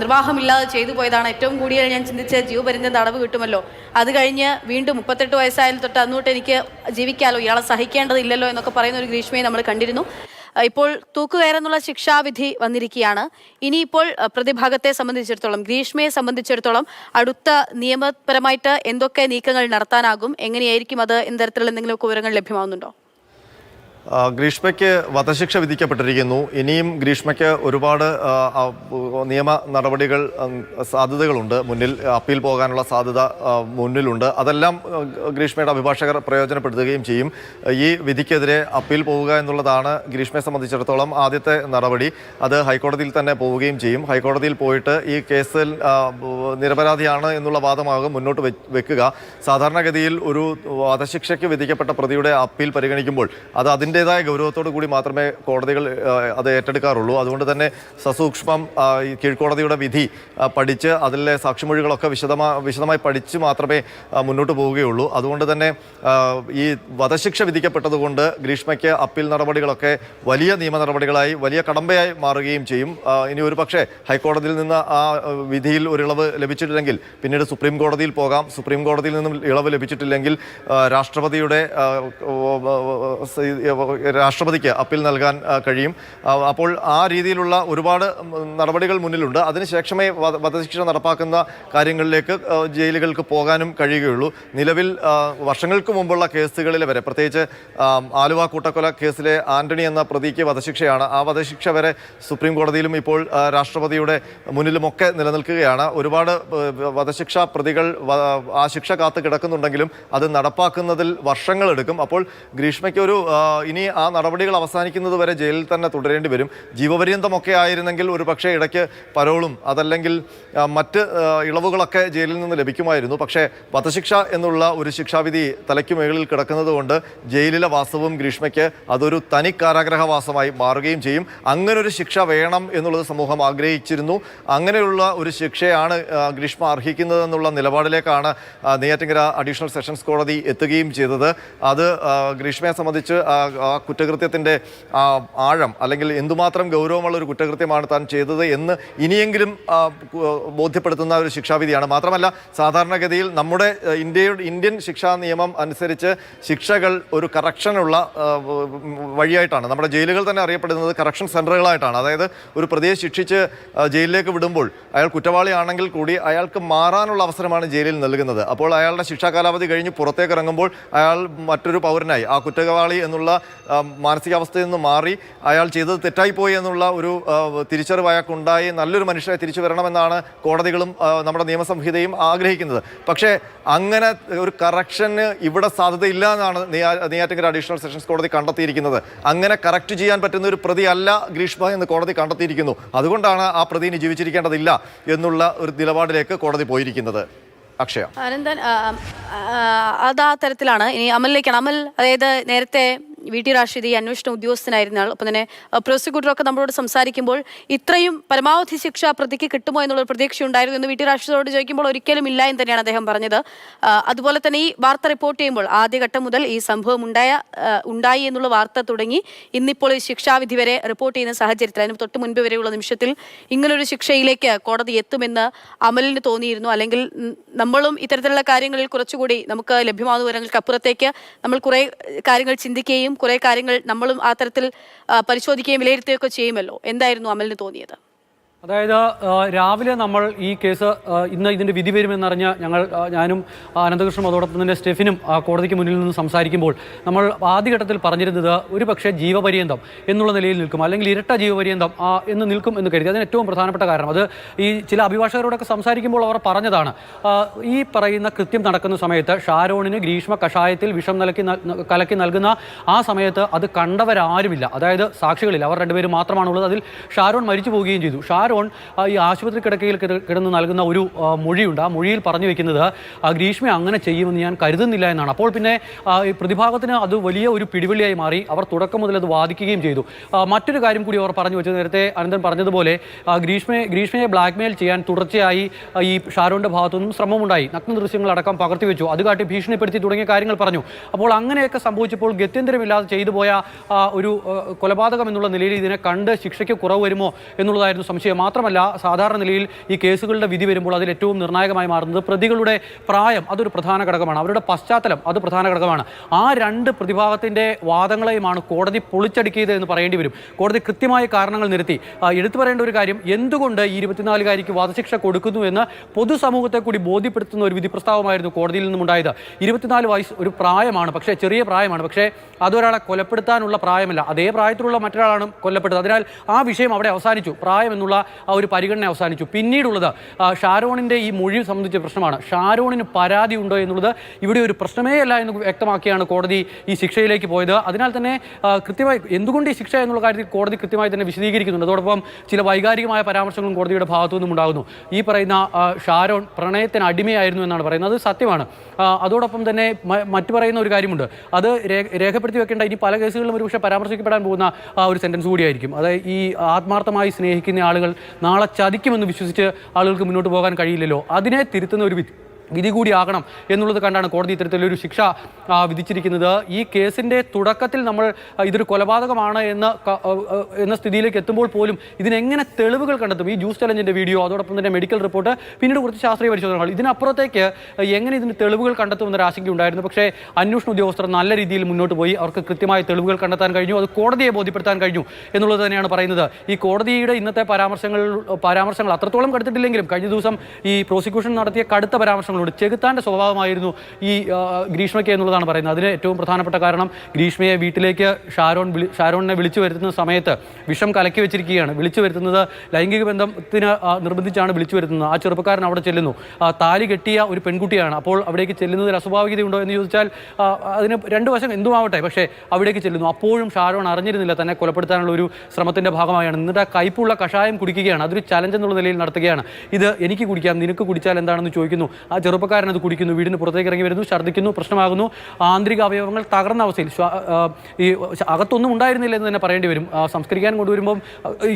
നിർവാഹമില്ലാതെ ചെയ്തു പോയതാണ് ഏറ്റവും കൂടുതൽ ഞാൻ ചിന്തിച്ച ജീവപര്യന്തം തടവ് കിട്ടുമല്ലോ. അത് കഴിഞ്ഞ് വീണ്ടും മുപ്പത്തെട്ട് വയസ്സായാലും തൊട്ട് അന്നോട്ട് എനിക്ക് ജീവിക്കാലോ ഇയാളെ സഹിക്കേണ്ടതില്ലല്ലോ എന്നൊക്കെ പറയുന്ന ഒരു ഗ്രീഷ്മയെ നമ്മൾ കണ്ടിരുന്നു. ഇപ്പോൾ തൂക്കുകയറെന്നുള്ള ശിക്ഷാവിധി വന്നിരിക്കുകയാണ്. ഇനിയിപ്പോൾ പ്രതിഭാഗത്തെ സംബന്ധിച്ചിടത്തോളം ഗ്രീഷ്മയെ സംബന്ധിച്ചിടത്തോളം അടുത്ത നിയമപരമായിട്ട് എന്തൊക്കെ നീക്കങ്ങൾ നടത്താനാകും എങ്ങനെയായിരിക്കും അത് എന്തരത്തിലുള്ള എന്തെങ്കിലും വിവരങ്ങൾ ലഭ്യമാവുന്നുണ്ടോ? ഗ്രീഷ്മയ്ക്ക് വധശിക്ഷ വിധിക്കപ്പെട്ടിരിക്കുന്നു. ഇനിയും ഗ്രീഷ്മയ്ക്ക് ഒരുപാട് നിയമ നടപടികൾ സാധ്യതകളുണ്ട്. മുന്നിൽ അപ്പീൽ പോകാനുള്ള സാധ്യത മുന്നിലുണ്ട്. അതെല്ലാം ഗ്രീഷ്മയുടെ അഭിഭാഷകർ പ്രയോജനപ്പെടുത്തുകയും ചെയ്യും. ഈ വിധിക്കെതിരെ അപ്പീൽ പോവുക എന്നുള്ളതാണ് ഗ്രീഷ്മയെ സംബന്ധിച്ചിടത്തോളം ആദ്യത്തെ നടപടി. അത് ഹൈക്കോടതിയിൽ തന്നെ പോവുകയും ചെയ്യും. ഹൈക്കോടതിയിൽ പോയിട്ട് ഈ കേസിൽ നിരപരാധിയാണ് എന്നുള്ള വാദമാകും മുന്നോട്ട് വെക്കുക. സാധാരണഗതിയിൽ ഒരു വധശിക്ഷയ്ക്ക് വിധിക്കപ്പെട്ട പ്രതിയുടെ അപ്പീൽ പരിഗണിക്കുമ്പോൾ അത് അതിന്റെ കേസിന്റെതായ ഗൗരവത്തോടു കൂടി മാത്രമേ കോടതികൾ അത് ഏറ്റെടുക്കാറുള്ളൂ. അതുകൊണ്ട് തന്നെ സസൂക്ഷ്മം ഈ കീഴ്ക്കോടതിയുടെ വിധി പഠിച്ച് അതിലെ സാക്ഷിമൊഴികളൊക്കെ വിശദമാ വിശദമായി പഠിച്ച് മാത്രമേ മുന്നോട്ട് പോവുകയുള്ളൂ. അതുകൊണ്ട് തന്നെ ഈ വധശിക്ഷ വിധിക്കപ്പെട്ടതുകൊണ്ട് ഗ്രീഷ്മയ്ക്ക് അപ്പീൽ നടപടികളൊക്കെ വലിയ നിയമ നടപടികളായി വലിയ കടമ്പയായി മാറുകയും ചെയ്യും. ഇനി ഒരു പക്ഷേ ഹൈക്കോടതിയിൽ നിന്ന് ആ വിധിയിൽ ഒരു ഇളവ് ലഭിച്ചിട്ടില്ലെങ്കിൽ പിന്നീട് സുപ്രീം കോടതിയിൽ പോകാം. സുപ്രീം കോടതിയിൽ നിന്നും ഇളവ് ലഭിച്ചിട്ടില്ലെങ്കിൽ രാഷ്ട്രപതിയുടെ രാഷ്ട്രപതിക്ക് അപ്പീൽ നൽകാൻ കഴിയും. അപ്പോൾ ആ രീതിയിലുള്ള ഒരുപാട് നടപടികൾ മുന്നിലുണ്ട്. അതിനുശേഷമേ വധ- വധശിക്ഷ നടപ്പാക്കുന്ന കാര്യങ്ങളിലേക്ക് ജയിലുകൾക്ക് പോകാനും കഴിയുകയുള്ളൂ. നിലവിൽ വർഷങ്ങൾക്ക് മുമ്പുള്ള കേസുകളിൽ വരെ പ്രത്യേകിച്ച് ആലുവ കൂട്ടക്കൊല കേസിലെ ആന്റണി എന്ന പ്രതിക്ക് വധശിക്ഷയാണ്. ആ വധശിക്ഷ വരെ സുപ്രീം കോടതിയിലും ഇപ്പോൾ രാഷ്ട്രപതിയുടെ മുന്നിലുമൊക്കെ നിലനിൽക്കുകയാണ്. ഒരുപാട് വധശിക്ഷ പ്രതികൾ ആ ശിക്ഷ കാത്തു കിടക്കുന്നുണ്ടെങ്കിലും അത് നടപ്പാക്കുന്നതിൽ വർഷങ്ങളെടുക്കും. അപ്പോൾ ഗ്രീഷ്മയ്ക്ക് ഒരു ആ, ഇനി ആ നടപടികൾ അവസാനിക്കുന്നത് വരെ ജയിലിൽ തന്നെ തുടരേണ്ടി വരും. ജീവപര്യന്തമൊക്കെ ആയിരുന്നെങ്കിൽ ഒരു പക്ഷേ ഇടയ്ക്ക് പരോളും അതല്ലെങ്കിൽ മറ്റ് ഇളവുകളൊക്കെ ജയിലിൽ നിന്ന് ലഭിക്കുമായിരുന്നു. പക്ഷേ വധശിക്ഷ എന്നുള്ള ഒരു ശിക്ഷാവിധി തലയ്ക്ക് മുകളിൽ ജയിലിലെ വാസവും ഗ്രീഷ്മയ്ക്ക് അതൊരു തനി കാരാഗ്രഹവാസമായി മാറുകയും ചെയ്യും. അങ്ങനെ ഒരു ശിക്ഷ വേണം എന്നുള്ളത് സമൂഹം ആഗ്രഹിച്ചിരുന്നു. അങ്ങനെയുള്ള ഒരു ശിക്ഷയാണ് ഗ്രീഷ്മ അർഹിക്കുന്നതെന്നുള്ള നിലപാടിലേക്കാണ് നെയ്യാറ്റിങ്കര അഡീഷണൽ സെഷൻസ് കോടതി എത്തുകയും ചെയ്തത്. അത് ഗ്രീഷ്മയെ സംബന്ധിച്ച് ആ കുറ്റകൃത്യത്തിന്റെ ആഴം അല്ലെങ്കിൽ എന്തുമാത്രം ഗൗരവമുള്ള ഒരു കുറ്റകൃത്യമാണ് താൻ ചെയ്തത് എന്ന് ഇനിയെങ്കിലും ബോധ്യപ്പെടുത്തുന്ന ഒരു ശിക്ഷാവിധിയാണ്. മാത്രമല്ല സാധാരണഗതിയിൽ നമ്മുടെ ഇന്ത്യയുടെ ഇന്ത്യൻ ശിക്ഷാ നിയമം അനുസരിച്ച് ശിക്ഷകൾ ഒരു കറക്ഷനുള്ള വഴിയായിട്ടാണ്. നമ്മുടെ ജയിലുകൾ തന്നെ അറിയപ്പെടുന്നത് കറക്ഷൻ സെന്ററുകളായിട്ടാണ് അതായത് ഒരു പ്രതിയെ ശിക്ഷിച്ച് ജയിലിലേക്ക് വിടുമ്പോൾ അയാൾ കുറ്റവാളിയാണെങ്കിൽ കൂടി അയാൾക്ക് മാറാനുള്ള അവസരമാണ് ജയിലിൽ നൽകുന്നത്. അപ്പോൾ അയാളുടെ ശിക്ഷാ കാലാവധി കഴിഞ്ഞ് പുറത്തേക്ക് ഇറങ്ങുമ്പോൾ അയാൾ മറ്റൊരു പൗരനായി. ആ കുറ്റവാളി എന്നുള്ള മാനസികാവസ്ഥയിൽ നിന്ന് മാറി അയാൾ ചെയ്തത് തെറ്റായിപ്പോയി എന്നുള്ള ഒരു തിരിച്ചറിവ് അയാൾക്കുണ്ടായി. നല്ലൊരു മനുഷ്യരെ തിരിച്ചു വരണമെന്നാണ് കോടതികളും നമ്മുടെ നിയമസംഹിതയും ആഗ്രഹിക്കുന്നത്. പക്ഷേ അങ്ങനെ ഒരു കറക്ഷന് ഇവിടെ സാധ്യതയില്ല എന്നാണ് നെയ്യാ- നെയ്യാറ്റിങ്കര അഡീഷണൽ സെഷൻസ് കോടതി കണ്ടെത്തിയിരിക്കുന്നത്. അങ്ങനെ കറക്റ്റ് ചെയ്യാൻ പറ്റുന്ന ഒരു പ്രതി അല്ല ഗ്രീഷ്മ എന്ന് കോടതി കണ്ടെത്തിയിരിക്കുന്നു. അതുകൊണ്ടാണ് ആ പ്രതി ഇനി ജീവിച്ചിരിക്കേണ്ടതില്ല എന്നുള്ള ഒരു നിലപാടിലേക്ക് കോടതി പോയിരിക്കുന്നത്. അക്ഷയ. അനന്തൻ അത് തരത്തിലാണ്. ഇനി അമലിലേക്കാണ്. അമൽ അതായത് നേരത്തെ വി ടി റാഷിദ് ഈ അന്വേഷണ ഉദ്യോഗസ്ഥനായിരുന്ന ആൾ അപ്പം തന്നെ പ്രോസിക്യൂട്ടറൊക്കെ നമ്മളോട് സംസാരിക്കുമ്പോൾ ഇത്രയും പരമാവധി ശിക്ഷ പ്രതിക്ക് കിട്ടുമോ എന്നുള്ള പ്രതീക്ഷ ഉണ്ടായിരുന്നു എന്ന് വി ടി റാഷിദോട് ചോദിക്കുമ്പോൾ ഒരിക്കലും ഇല്ല എന്ന് തന്നെയാണ് അദ്ദേഹം പറഞ്ഞത്. അതുപോലെ തന്നെ ഈ വാർത്ത റിപ്പോർട്ട് ചെയ്യുമ്പോൾ ആദ്യഘട്ടം മുതൽ ഈ സംഭവം ഉണ്ടായ ഉണ്ടായി എന്നുള്ള വാർത്ത തുടങ്ങി ഇന്നിപ്പോൾ ഈ ശിക്ഷാവിധി വരെ റിപ്പോർട്ട് ചെയ്യുന്ന സാഹചര്യത്തിൽ അതിന് തൊട്ട് മുൻപ് വരെയുള്ള നിമിഷത്തിൽ ഇങ്ങനൊരു ശിക്ഷയിലേക്ക് കോടതി എത്തുമെന്ന് അമലിന് തോന്നിയിരുന്നു. അല്ലെങ്കിൽ നമ്മളും ഇത്തരത്തിലുള്ള കാര്യങ്ങളിൽ കുറച്ചുകൂടി നമുക്ക് ലഭ്യമാകുന്ന വിവരങ്ങൾക്ക് അപ്പുറത്തേക്ക് നമ്മൾ കുറേ കാര്യങ്ങൾ ചിന്തിക്കുകയും കുറേ കാര്യങ്ങൾ നമ്മളും ആ തരത്തിൽ പരിശോധിക്കുകയും വിലയിരുത്തുകയൊക്കെ ചെയ്യുമല്ലോ. എന്തായിരുന്നു അമലിന് തോന്നിയത്? അതായത് രാവിലെ നമ്മൾ ഈ കേസ് ഇന്ന് ഇതിന്റെ വിധി വരുമെന്നറിഞ്ഞ് ഞങ്ങൾ ഞാനും അനന്തകൃഷ്ണൻ അതോടൊപ്പം തന്നെ സ്റ്റെഫിനും കോടതിക്ക് മുന്നിൽ നിന്ന് സംസാരിക്കുമ്പോൾ നമ്മൾ ആദ്യഘട്ടത്തിൽ പറഞ്ഞിരുന്നത് ഒരു പക്ഷേ ജീവപര്യന്തം എന്നുള്ള നിലയിൽ നിൽക്കും. അല്ലെങ്കിൽ ഇരട്ട ജീവപര്യന്തം എന്ന് നിൽക്കും എന്ന് കരുതി. അതിന് ഏറ്റവും പ്രധാനപ്പെട്ട കാരണം അത് ഈ ചില അഭിഭാഷകരോടൊക്കെ സംസാരിക്കുമ്പോൾ അവർ പറഞ്ഞതാണ്. ഈ പറയുന്ന കൃത്യം നടക്കുന്ന സമയത്ത് ഷാരോണിന് ഗ്രീഷ്മ കഷായത്തിൽ വിഷം നൽകി കലക്കി നൽകുന്ന ആ സമയത്ത് അത് കണ്ടവരാരുമില്ല. അതായത് സാക്ഷികളില്ല. അവർ രണ്ടുപേരും മാത്രമാണുള്ളത്. അതിൽ ഷാരോൺ മരിച്ചു പോവുകയും ചെയ്തു. ഷാരോൺ ആ, ഈ ആശുപത്രി കിടക്കയിൽ കിടന്ന് നൽകുന്ന ഒരു മൊഴിയുണ്ട്. ആ മൊഴിയിൽ പറഞ്ഞു വെക്കുന്നത് ഗ്രീഷ്മ അങ്ങനെ ചെയ്യുമെന്ന് ഞാൻ കരുതുന്നില്ല എന്നാണ്. അപ്പോൾ പിന്നെ ഈ പ്രതിഭാഗത്തിന് അത് വലിയ ഒരു പിടിവെളിയായി മാറി. അവർ തുടക്കം മുതൽ അത് വാദിക്കുകയും ചെയ്തു. മറ്റൊരു കാര്യം കൂടി അവർ പറഞ്ഞു വെച്ചത് നേരത്തെ അനന്തൻ പറഞ്ഞതുപോലെ ഗ്രീഷ്മയെ ഗ്രീഷ്മയെ ബ്ലാക്ക്മെയിൽ ചെയ്യാൻ തുടർച്ചയായി ഈ ഷാരോന്റെ ഭാഗത്തുനിന്നും ശ്രമമുണ്ടായി. നഗ്ന ദൃശ്യങ്ങളടക്കം പകർത്തി വെച്ചു. അത് കാട്ടി ഭീഷണിപ്പെടുത്തി തുടങ്ങിയ കാര്യങ്ങൾ പറഞ്ഞു. അപ്പോൾ അങ്ങനെയൊക്കെ സംഭവിച്ചപ്പോൾ ഗത്യന്തരമില്ലാതെ ചെയ്തു പോയ ഒരു കൊലപാതകം എന്നുള്ള നിലയിൽ ഇതിനെ കണ്ട് ശിക്ഷയ്ക്ക് കുറവ് വരുമോ എന്നുള്ളതായിരുന്നു സംശയം. മാത്രമല്ല സാധാരണ നിലയിൽ ഈ കേസുകളുടെ വിധി വരുമ്പോൾ അതിൽ ഏറ്റവും നിർണായകമായി മാറുന്നത് പ്രതികളുടെ പ്രായം അതൊരു പ്രധാന ഘടകമാണ്. അവരുടെ പശ്ചാത്തലം അത് പ്രധാന ഘടകമാണ്. ആ രണ്ട് പ്രതിഭാഗത്തിന്റെ വാദങ്ങളെയുമാണ് കോടതി പൊളിച്ചടുക്കിയത് എന്ന് പറയേണ്ടി വരും. കോടതി കൃത്യമായ കാരണങ്ങൾ നിരത്തി. എടുത്തു പറയേണ്ട ഒരു കാര്യം എന്തുകൊണ്ട് ഈ ഇരുപത്തിനാലുകാരിക്ക് വധശിക്ഷ കൊടുക്കുന്നു എന്ന് പൊതുസമൂഹത്തെ കൂടി ബോധ്യപ്പെടുത്തുന്ന ഒരു വിധി പ്രസ്താവമായിരുന്നു കോടതിയിൽ നിന്നും ഉണ്ടായത് ഇരുപത്തിനാല് വയസ്സ് ഒരു പ്രായമാണ് പക്ഷേ ചെറിയ പ്രായമാണ്. പക്ഷേ അതൊരാളെ കൊലപ്പെടുത്താനുള്ള പ്രായമല്ല. അതേ പ്രായത്തിലുള്ള മറ്റൊരാളാണ് കൊല്ലപ്പെട്ടത്. അതിനാൽ ആ വിഷയം അവിടെ അവസാനിച്ചു. പ്രായം എന്നുള്ള ആ ഒരു പരിഗണന അവസാനിച്ചു. പിന്നീടുള്ളത് ഷാരോണിന്റെ ഈ മൊഴി സംബന്ധിച്ച പ്രശ്നമാണ്. ഷാരോണിന് പരാതി ഉണ്ടോ എന്നുള്ളത് ഇവിടെ ഒരു പ്രശ്നമേ അല്ല എന്ന് വ്യക്തമാക്കിയാണ് കോടതി ഈ ശിക്ഷയിലേക്ക് പോയത്. അതിനാൽ തന്നെ കൃത്യമായി എന്തുകൊണ്ട് ഈ ശിക്ഷ എന്നുള്ള കാര്യത്തിൽ കോടതി കൃത്യമായി തന്നെ വിശദീകരിക്കുന്നുണ്ട്. അതോടൊപ്പം ചില വൈകാരികമായ പരാമർശങ്ങളും കോടതിയുടെ ഭാഗത്തു നിന്നും ഉണ്ടാകുന്നു. ഈ പറയുന്ന ഷാരോൺ പ്രണയത്തിന് അടിമയായിരുന്നു എന്നാണ് പറയുന്നത്. അത് സത്യമാണ്. അതോടൊപ്പം തന്നെ മറ്റു പറയുന്ന ഒരു കാര്യമുണ്ട്. അത് രേഖപ്പെടുത്തി വെക്കേണ്ട ഇനി പല കേസുകളിലും ഒരുപക്ഷെ പരാമർശിക്കപ്പെടാൻ പോകുന്ന ഒരു സെന്റൻസ് കൂടിയായിരിക്കും. അതായത് ഈ ആത്മാർത്ഥമായി സ്നേഹിക്കുന്ന ആളുകൾ നാളെ ചതിക്കുമെന്ന് വിശ്വസിച്ച് ആളുകൾക്ക് മുന്നോട്ട് പോകാൻ കഴിയില്ലല്ലോ. അതിനെ തിരുത്തുന്ന ഒരു വിധി കൂടിയാകണം എന്നുള്ളത് കണ്ടാണ് കോടതി ഇത്തരത്തിലൊരു ശിക്ഷ വിധിച്ചിരിക്കുന്നത്. ഈ കേസിന്റെ തുടക്കത്തിൽ നമ്മൾ ഇതൊരു കൊലപാതകമാണ് എന്ന എന്ന സ്ഥിതിയിലേക്ക് എത്തുമ്പോൾ പോലും ഇതിനെങ്ങനെ തെളിവുകൾ കണ്ടെത്തും? ഈ ജ്യൂസ് ചലഞ്ചിന്റെ വീഡിയോ അതോടൊപ്പം തന്നെ മെഡിക്കൽ റിപ്പോർട്ട് പിന്നീട് കുറച്ച് ശാസ്ത്രീയ പരിശോധനകൾ. ഇതിനപ്പുറത്തേക്ക് എങ്ങനെ ഇതിന് തെളിവുകൾ കണ്ടെത്തുമെന്നൊരു ആശങ്ക ഉണ്ടായിരുന്നു. പക്ഷേ അന്വേഷണ ഉദ്യോഗസ്ഥർ നല്ല രീതിയിൽ മുന്നോട്ട് പോയി. അവർക്ക് കൃത്യമായ തെളിവുകൾ കണ്ടെത്താൻ കഴിഞ്ഞു. അത് കോടതിയെ ബോധ്യപ്പെടുത്താൻ കഴിഞ്ഞു എന്നുള്ളത് തന്നെയാണ് പറയുന്നത്. ഈ കോടതിയുടെ ഇന്നത്തെ പരാമർശങ്ങൾ പരാമർശങ്ങൾ അത്രത്തോളം കടുത്തിട്ടില്ലെങ്കിലും കഴിഞ്ഞ ദിവസം ഈ പ്രോസിക്യൂഷൻ നടത്തിയ കടുത്ത പരാമർശങ്ങളോട് ചെകുത്താന്റെ സ്വഭാവമായിരുന്നു ഈ ഗ്രീഷ്മയ്ക്ക് എന്നുള്ളതാണ് പറയുന്നത്. അതിന് ഏറ്റവും പ്രധാനപ്പെട്ട കാരണം ഗ്രീഷ്മയെ വീട്ടിലേക്ക് ഷാരോൺ വിളി ഷാരോണിനെ വിളിച്ചു വരുത്തുന്ന സമയത്ത് വിഷം കലക്കി വെച്ചിരിക്കുകയാണ്. വിളിച്ചു വരുത്തുന്നത് ലൈംഗിക ബന്ധത്തിന് നിർബന്ധിച്ചാണ് വിളിച്ചു വരുത്തുന്നത്. ആ ചെറുപ്പക്കാരൻ അവിടെ ചെല്ലുന്നു. താലി കെട്ടിയ ഒരു പെൺകുട്ടിയാണ്. അപ്പോൾ അവിടേക്ക് ചെല്ലുന്നതിൽ അസ്വാഭാവികതയുണ്ടോ എന്ന് ചോദിച്ചാൽ അതിന് രണ്ട് വശം എന്തുമാവട്ടെ. പക്ഷേ അവിടേക്ക് ചെല്ലുന്നു. അപ്പോഴും ഷാരോൺ അറിഞ്ഞിരുന്നില്ല തന്നെ കൊലപ്പെടുത്താനുള്ള ഒരു ശ്രമത്തിന്റെ ഭാഗമായാണ്. എന്നിട്ട് ആ കയ്പുള്ള കഷായം കുടിക്കുകയാണ്. അതൊരു ചലഞ്ച് എന്നുള്ള നിലയിൽ നടത്തുകയാണ്. ഇത് എനിക്ക് കുടിക്കാം നിനക്ക് കുടിച്ചാൽ എന്താണെന്ന് ചോദിക്കുന്നു. ആ ചെറുപ്പക്കാരൻ അത് കുടിക്കുന്നു വീടിന് പുറത്തേക്ക് ഇറങ്ങി വരുന്നു ഛർദ്ദിക്കുന്നു പ്രശ്നമാകുന്നു. ആന്തരിക അവയവങ്ങൾ തകർന്ന അവസ്ഥയിൽ ഈ അകത്തൊന്നും ഉണ്ടായിരുന്നില്ല എന്ന് തന്നെ പറയേണ്ടി വരും. സംസ്കരിക്കാൻ കൊണ്ടുവരുമ്പം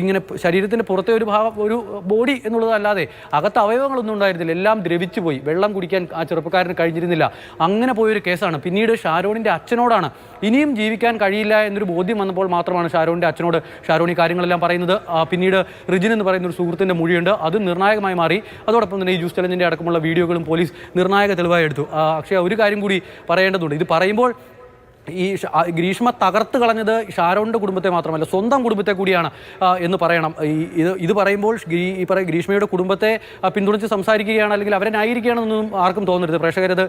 ഇങ്ങനെ ശരീരത്തിന്റെ പുറത്തെ ഒരു ഭാഗം ഒരു ബോഡി എന്നുള്ളതല്ലാതെ അകത്ത് അവയവങ്ങളൊന്നും ഉണ്ടായിരുന്നില്ല. എല്ലാം ദ്രവിച്ചു പോയി. വെള്ളം കുടിക്കാൻ ആ ചെറുപ്പക്കാരന് കഴിഞ്ഞിരുന്നില്ല. അങ്ങനെ പോയൊരു കേസാണ്. പിന്നീട് ഷാരോണിന്റെ അച്ഛനോടാണ്. ഇനിയും ജീവിക്കാൻ കഴിയില്ല എന്നൊരു ബോധ്യം വന്നപ്പോൾ മാത്രമാണ് ഷാരോണിന്റെ അച്ഛനോട് ഷാരോണി കാര്യങ്ങളെല്ലാം പറയുന്നത്. പിന്നീട് റിജിൻ എന്ന് പറയുന്ന ഒരു സുഹൃത്തിന്റെ മൊഴിയുണ്ട്. അത് നിർണായകമായി മാറി. അതോടൊപ്പം തന്നെ ഈ ജ്യൂസ് ചലഞ്ചിന്റെ അടക്കമുള്ള വീഡിയോകളും നിർണായക തെളിവായി എടുത്തു. പക്ഷേ ഒരു കാര്യം കൂടി പറയേണ്ടതുണ്ട്. ഇത് പറയുമ്പോൾ ഈ ഗ്രീഷ്മ തകർത്ത് കളഞ്ഞത് ഷാരോണിന്റെ കുടുംബത്തെ മാത്രമല്ല സ്വന്തം കുടുംബത്തെ കൂടിയാണ് എന്ന് പറയണം. ഈ ഇത് ഇത് പറയുമ്പോൾ ഈ പറയ ഗ്രീഷ്മയുടെ കുടുംബത്തെ പിന്തുണച്ച് സംസാരിക്കുകയാണ് അല്ലെങ്കിൽ അവരെ ന്യായീകരിക്കുകയാണെന്നൊന്നും ആർക്കും തോന്നരുത്. പ്രേക്ഷകരത്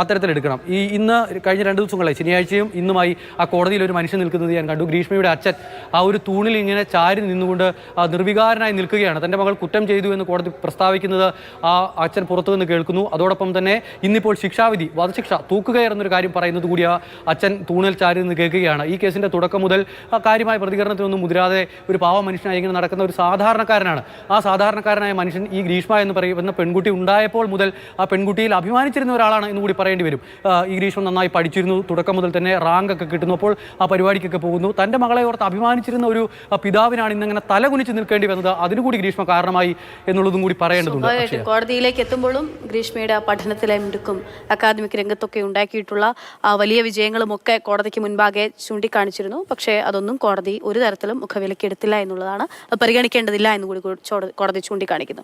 അത്തരത്തിലെടുക്കണം ഈ ഇന്ന് കഴിഞ്ഞ രണ്ട് ദിവസങ്ങളായി ശനിയാഴ്ചയും ഇന്നുമായി ആ കോടതിയിൽ ഒരു മനുഷ്യൻ നിൽക്കുന്നത് ഞാൻ കണ്ടു. ഗ്രീഷ്മയുടെ അച്ഛൻ ആ ഒരു തൂണിൽ ഇങ്ങനെ ചാരി നിന്നുകൊണ്ട് നിർവികാരനായി നിൽക്കുകയാണ്. തന്റെ മകൾ കുറ്റം ചെയ്തു എന്ന് കോടതി പ്രസ്താവിക്കുന്നത് ആ അച്ഛൻ പുറത്തു നിന്ന് കേൾക്കുന്നു. അതോടൊപ്പം തന്നെ ഇന്നിപ്പോൾ ശിക്ഷാവിധി വധശിക്ഷ തൂക്കുകയർ എന്നൊരു കാര്യം പറയുന്നത് കൂടി ആ അച്ഛൻ തൂണിൽ ചാരി നിന്ന് കേൾക്കുകയാണ്. ഈ കേസിന്റെ തുടക്കം മുതൽ ആ കാര്യമായ പ്രതികരണത്തിനൊന്നും മുതിരാതെ ഒരു പാവ മനുഷ്യനായി ഇങ്ങനെ നടക്കുന്ന ഒരു സാധാരണക്കാരനാണ്. ആ സാധാരണക്കാരനായ മനുഷ്യൻ ഈ ഗ്രീഷ്മ എന്ന് പറയുന്ന പെൺകുട്ടി ഉണ്ടായപ്പോൾ മുതൽ ആ പെൺകുട്ടിയിൽ അഭിമാനിച്ചിരുന്ന ഒരാളാണ് എന്ന് കൂടി പറയേണ്ടി വരും. ഈ ഗ്രീഷ്മ നന്നായി പഠിച്ചിരുന്നു. തുടക്കം മുതൽ തന്നെ റാങ്ക് ഒക്കെ കിട്ടുന്നു. അപ്പോൾ ആ പരിപാടിക്കൊക്കെ പോകുന്നു. തന്റെ മകളെ ഓർത്ത് അഭിമാനിച്ചിരുന്ന ഒരു പിതാവിനാണ് ഇന്നിങ്ങനെ തലകുനിച്ച് നിൽക്കേണ്ടി വന്നത്. അതിനുകൂടി ഗ്രീഷ്മ കാരണമായി എന്നുള്ളതും കൂടി പറയേണ്ടതുണ്ട്. കോടതിയിലേക്ക് എത്തുമ്പോഴും ഗ്രീഷ്മയുടെ ആ പഠനത്തിലെ മിടുക്കും അക്കാദമിക് രംഗത്തൊക്കെ ഉണ്ടാക്കിയിട്ടുള്ള ആ വലിയ വിജയങ്ങളും ഒക്കെ കോടതിക്ക് മുൻപാകെ ചൂണ്ടിക്കാണിച്ചിരുന്നു. പക്ഷേ അതൊന്നും കോടതി ഒരു തരത്തിലും മുഖവിലക്കെടുത്തില്ല എന്നുള്ളതാണ് അത് പരിഗണിക്കേണ്ടതില്ല എന്ന് കൂടി കോടതി ചൂണ്ടിക്കാണിക്കുന്നു.